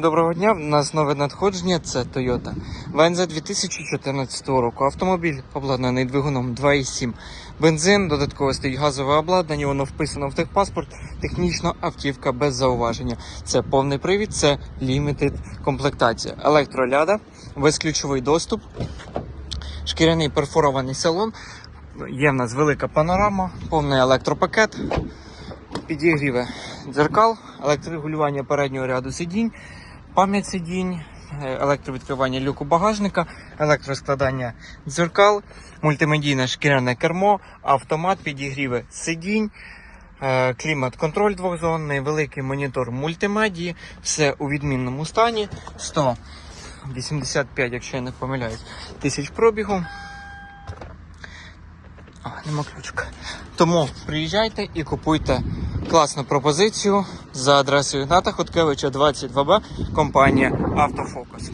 Доброго дня, в нас нове надходження, це Toyota ВНЗ 2014 року. Автомобіль обладнаний двигуном 2.7 бензин, додатково стоїть газове обладнання, воно вписано в техпаспорт, технічно автівка без зауваження. Це повний привід, це limited комплектація. Електроляда, безключовий доступ, шкіряний перфорований салон. Є в нас велика панорама, повний електропакет, підігріве дзеркал, електрорегулювання переднього ряду сидінь, пам'ять сидінь, е, електровідкривання люку багажника, електроскладання дзеркал, мультимедійне шкіряне кермо, автомат, підігріви сидінь. е, Клімат-контроль двохзонний, великий монітор мультимедії, все у відмінному стані. 185, якщо я не помиляюсь, тисяч пробігу. А, нема ключика. Тому приїжджайте і купуйте класну пропозицію за адресою Ната Хуткевича 22Б, компанія Автофокус.